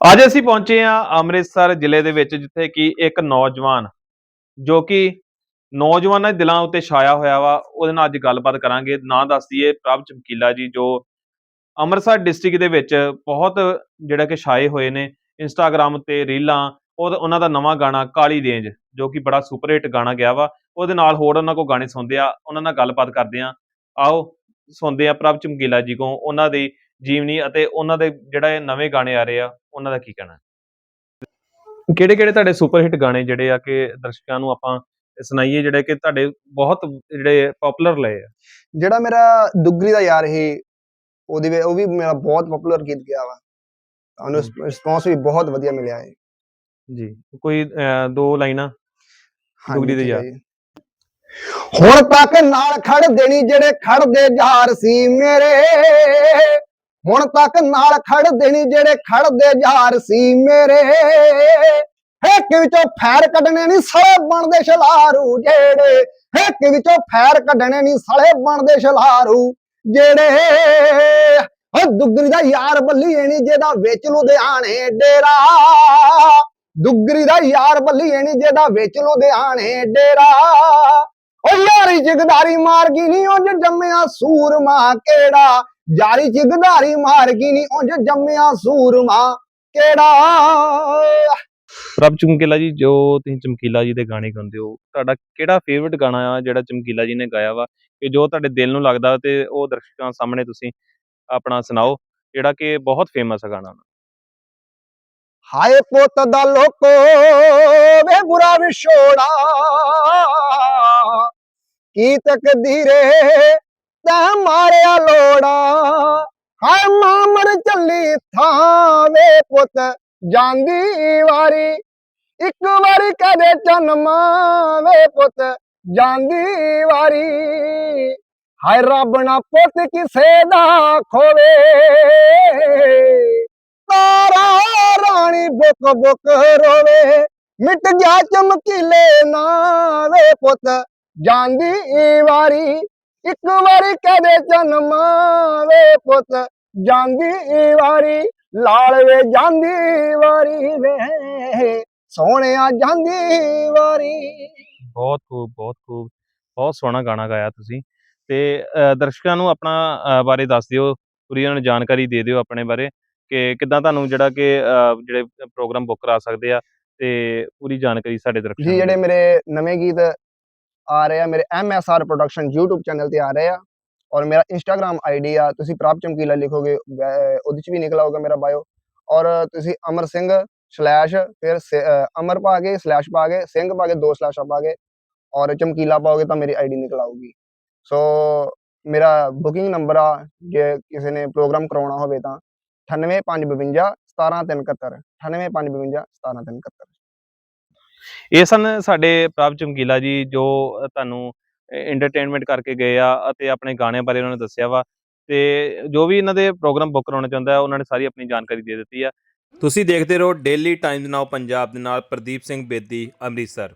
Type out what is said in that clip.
ਅੱਜ ਅਸੀਂ ਪਹੁੰਚੇ ਹਾਂ ਅੰਮ੍ਰਿਤਸਰ ਜ਼ਿਲ੍ਹੇ ਦੇ ਵਿੱਚ, ਜਿੱਥੇ ਕਿ ਇੱਕ ਨੌਜਵਾਨ, ਜੋ ਕਿ ਨੌਜਵਾਨਾਂ ਦੇ ਦਿਲਾਂ ਉੱਤੇ ਛਾਇਆ ਹੋਇਆ ਵਾ, ਉਹਦੇ ਨਾਲ ਅੱਜ ਗੱਲਬਾਤ ਕਰਾਂਗੇ। ਨਾਂ ਦੱਸ ਦਈਏ ਪ੍ਰਭ ਚਮਕੀਲਾ ਜੀ, ਜੋ ਅੰਮ੍ਰਿਤਸਰ ਡਿਸਟ੍ਰਿਕਟ ਦੇ ਵਿੱਚ ਬਹੁਤ ਜਿਹੜਾ ਕਿ ਛਾਏ ਹੋਏ ਨੇ। ਇੰਸਟਾਗ੍ਰam ਉੱਤੇ ਰੀਲਾਂ, ਉਹ ਉਹਨਾਂ ਦਾ ਨਵਾਂ ਗਾਣਾ ਕਾਲੀ ਰੇਂਜ ਜੋ ਕਿ ਬੜਾ ਸੁਪਰ ਹਿੱਟ ਗਾਣਾ ਗਿਆ ਵਾ। ਉਹਦੇ ਨਾਲ ਹੋਰ ਉਹਨਾਂ ਕੋ ਗਾਣੇ ਸੁਣਦੇ ਆ, ਉਹਨਾਂ ਨਾਲ ਗੱਲਬਾਤ ਕਰਦੇ ਆ। ਆਓ, ਸੁਣਦੇ ਆ ਪ੍ਰਭ ਚਮਕੀਲਾ ਜੀ ਕੋ ਉਹਨਾਂ ਦੀ ਜੀਵਨੀ ਅਤੇ ਉਹਨਾਂ ਦੇ ਜਿਹੜਾ ਇਹ ਨਵੇਂ ਗਾਣੇ ਆ ਰਹੇ ਆ ਉਹਨਾਂ ਦਾ ਕੀ ਕਹਿਣਾ ਕਿਹੜੇ ਕਿਹੜੇ ਤੁਹਾਡੇ ਸੁਪਰ ਹਿੱਟ ਗਾਣੇ ਜਿਹੜੇ ਆ ਕਿ ਦਰਸ਼ਕਾਂ ਨੂੰ ਆਪਾਂ ਸੁਣਾਈਏ ਜਿਹੜੇ ਕਿ ਤੁਹਾਡੇ ਬਹੁਤ ਜਿਹੜੇ ਪਪੂਲਰ ਲਏ ਆ? ਜਿਹੜਾ ਮੇਰਾ ਦੁੱਗਰੀ ਦਾ ਯਾਰ ਸੀ ਉਹਦੀ ਉਹ ਵੀ ਮੇਰਾ ਬਹੁਤ ਪਪੂਲਰ ਗੀਤ ਗਿਆ ਵਾ। ਉਹਨੂੰ ਰਿਸਪੌਂਸ ਵੀ ਬਹੁਤ ਵਧੀਆ ਮਿਲਿਆ ਹੈ ਜੀ ਕੋਈ ਦੋ ਲਾਈਨਾਂ? ਦੁੱਗਰੀ ਦੇ ਯਾਰ। ਹੁਣ ਤੱਕ ਨਾਲ ਖੜ ਦੇਣੀ ਜਿਹੜੇ ਖੜਦੇ ਯਾਰ ਸੀ ਮੇਰੇ ਹੁਣ ਤੱਕ ਨਾਲ ਖੜ ਦੇਣੀ ਜਿਹੜੇ ਖੜਦੇ ਯਾਰ ਸੀ ਮੇਰੇ। ਇੱਕ ਵਿੱਚੋਂ ਫੈਰ ਕੱਢਣੇ ਨਹੀਂ ਸਲੇ ਬਣਦੇ ਛਲਾਰੂ ਜਿਹੜੇ। ਇੱਕ ਵਿੱਚੋਂ ਫੈਰ ਕੱਢਣੇ ਨਹੀਂ ਸਲੇ ਬਣਦੇ ਛਲਾਰੂ ਜਿਹੜੇ। ਉਹ ਦੁੱਗਰੀ ਦਾ ਯਾਰ ਬੱਲੀਏ ਨੀ ਜਿਹਦਾ ਵਿੱਚ ਲੁਧਿਆਣੇ ਡੇਰਾ। ਦੁੱਗਰੀ ਦਾ ਯਾਰ ਬੱਲੀਏ ਨੀ ਜਿਹਦਾ ਵਿੱਚ ਲੁਧਿਆਣੇ ਡੇਰਾ। ਓ ਯਾਰੀ ਜਗਦਾਰੀ ਮਾਰ ਗਈ ਨੀ ਉਹ ਜੰਮਿਆ ਸੂਰਮਾ ਕਿਹੜਾ। ਯਾਰੀ ਜਿਗਦਾਰੀ ਮਾਰ ਗਈ ਨੀ ਉਂਝ ਜੰਮਿਆ ਸੂਰਮਾ ਕਿਹੜਾ? ਪ੍ਰਭ ਚਮਕੀਲਾ ਜੀ ਜੋ ਤੁਸੀਂ ਚਮਕੀਲਾ ਜੀ ਦੇ ਗਾਣੇ ਗਾਉਂਦੇ ਹੋ ਤੁਹਾਡਾ ਕਿਹੜਾ ਫੇਵਰਿਟ ਗਾਣਾ ਆ ਜਿਹੜਾ ਚਮਕੀਲਾ ਜੀ ਨੇ ਗਾਇਆ ਵਾ? ਕਿ ਜੋ ਤੁਹਾਡੇ ਦਿਲ ਨੂੰ ਲੱਗਦਾ ਤੇ ਉਹ ਦਰਸ਼ਕਾਂ ਸਾਹਮਣੇ ਤੁਸੀਂ ਆਪਣਾ ਸੁਣਾਓ ਜਿਹੜਾ ਕਿ ਬਹੁਤ ਫੇਮਸ ਹੈ ਗਾਣਾ। ਹਾਏ ਪੁੱਤ ਦਾ ਲੋਕੋ ਵੇ ਬੁਰਾ ਵਿਛੋੜਾ ਕੀ ਤਕਦੀਰੇ ਤੈਂ ਮਾਰਿਆ ਲੋੜਾ। ਹਾਏ ਮਾਮਰ ਚੱਲੀ ਥਾਂ ਵੇ ਪੁੱਤ, ਜਾਂਦੀ ਵਾਰੀ। ਇੱਕ ਵਾਰੀ ਕਦੇ ਜਨਮਾਂ ਵੇ ਪੁੱਤ, ਜਾਂਦੀ ਵਾਰੀ। ਹਾਏ ਰੱਬ ਨਾ ਪੁੱਤ ਕਿਸੇ ਦਾ ਖੋਵੇ। ਤਾਰਾ ਰਾਣੀ ਬੁੱਕ ਬੁੱਕ ਰੋਵੇ। ਮਿਟ ਗਿਆ ਚਮਕੀਲੇ ਨਾ ਵੇ ਪੁੱਤ, ਜਾਂਦੀ ਵਾਰੀ। ਇੱਕ ਵਾਰੀ ਕਦੇ ਜਨਮ ਵੇ ਪੁੱਤ ਜਾਂਦੀ ਵਾਰੀ ਲਾਲ ਵੇ ਜਾਂਦੀ ਵਾਰੀ ਵੇ। ਸੋਹਣਿਆ ਜਾਂਦੀ ਵਾਰੀ। ਬਹੁਤ ਖੂਬ ਬਹੁਤ ਖੂਬ। ਬਹੁਤ ਸੋਹਣਾ ਗਾਣਾ ਗਾਇਆ ਤੁਸੀਂ। ਤੇ ਦਰਸ਼ਕਾਂ ਨੂੰ ਆਪਣਾ ਬਾਰੇ ਦੱਸ ਦਿਓ ਪੂਰੀ ਉਹਨਾਂ ਨੂੰ ਜਾਣਕਾਰੀ ਦੇ ਦਿਓ ਆਪਣੇ ਬਾਰੇ ਕਿ ਕਿੱਦਾਂ ਤੁਹਾਨੂੰ ਜਿਹੜਾ ਕਿ ਜਿਹੜੇ ਪ੍ਰੋਗਰਾਮ ਬੁੱਕ ਕਰਾ ਸਕਦੇ ਆ ਤੇ ਪੂਰੀ ਜਾਣਕਾਰੀ ਸਾਡੇ ਦਰਸ਼ਕਾਂ ਜੀ ਜਿਹੜੇ। ਮੇਰੇ ਨਵੇਂ ਗੀਤ ਆ ਰਹੇ ਆ, ਮੇਰੇ ਐਮਐਸਆਰ ਪ੍ਰੋਡਕਸ਼ਨ YouTube ਚੈਨਲ ਤੇ ਆ ਰਹੇ ਆ ਔਰ ਮੇਰਾ Instagram ਆਈਡੀ ਆ, ਤੁਸੀਂ ਪ੍ਰਭ ਚਮਕੀਲਾ ਲਿਖੋਗੇ ਉਹਦੇ ਚ ਵੀ ਨਿਕਲ ਆਊਗਾ ਮੇਰਾ ਬਾਇਓ ਔਰ ਤੁਸੀਂ ਅਮਰ ਸਿੰਘ ਸਲੈਸ਼ ਫਿਰ ਸ- ਅਮਰ ਪਾ ਕੇ ਸਲੈਸ਼ ਪਾ ਕੇ ਸਿੰਘ ਪਾ ਕੇ ਦੋ ਸਲੈਸ਼ਾਂ ਪਾ ਕੇ ਔਰ ਚਮਕੀਲਾ ਪਾਓਗੇ ਤਾਂ ਮੇਰੀ ਆਈਡੀ ਨਿਕਲ ਆਊਗੀ। ਸੋ ਮੇਰਾ ਬੁਕਿੰਗ ਨੰਬਰ ਆ, ਜੇ ਕਿਸੇ ਨੇ ਪ੍ਰੋਗਰਾਮ ਕਰਾਉਣਾ ਹੋਵੇ ਤਾਂ 98552 17371 98552 17371 ਇਹ ਸਨ ਸਾਡੇ ਪ੍ਰਭ ਚਮਕੀਲਾ ਜੀ ਜੋ ਤੁਹਾਨੂੰ ਐਂਟਰਟੇਨਮੈਂਟ ਕਰਕੇ ਗਏ ਆ ਅਤੇ ਆਪਣੇ ਗਾਣਿਆਂ ਬਾਰੇ ਉਹਨਾਂ ਨੇ ਦੱਸਿਆ ਵਾ ਤੇ ਜੋ ਵੀ ਇਹਨਾਂ ਦੇ ਪ੍ਰੋਗਰਾਮ ਬੁੱਕ ਕਰਾਉਣਾ ਚਾਹੁੰਦਾ ਹੈ, ਉਹਨਾਂ ਨੇ ਸਾਰੀ ਆਪਣੀ ਜਾਣਕਾਰੀ ਦੇ ਦਿੱਤੀ ਆ। ਤੁਸੀਂ ਦੇਖਦੇ ਰਹੋ ਡੇਲੀ ਟਾਈਮਜ਼ ਨਾਓ ਪੰਜਾਬ ਦੇ ਨਾਲ ਪ੍ਰਦੀਪ ਸਿੰਘ ਬੇਦੀ, ਅੰਮ੍ਰਿਤਸਰ।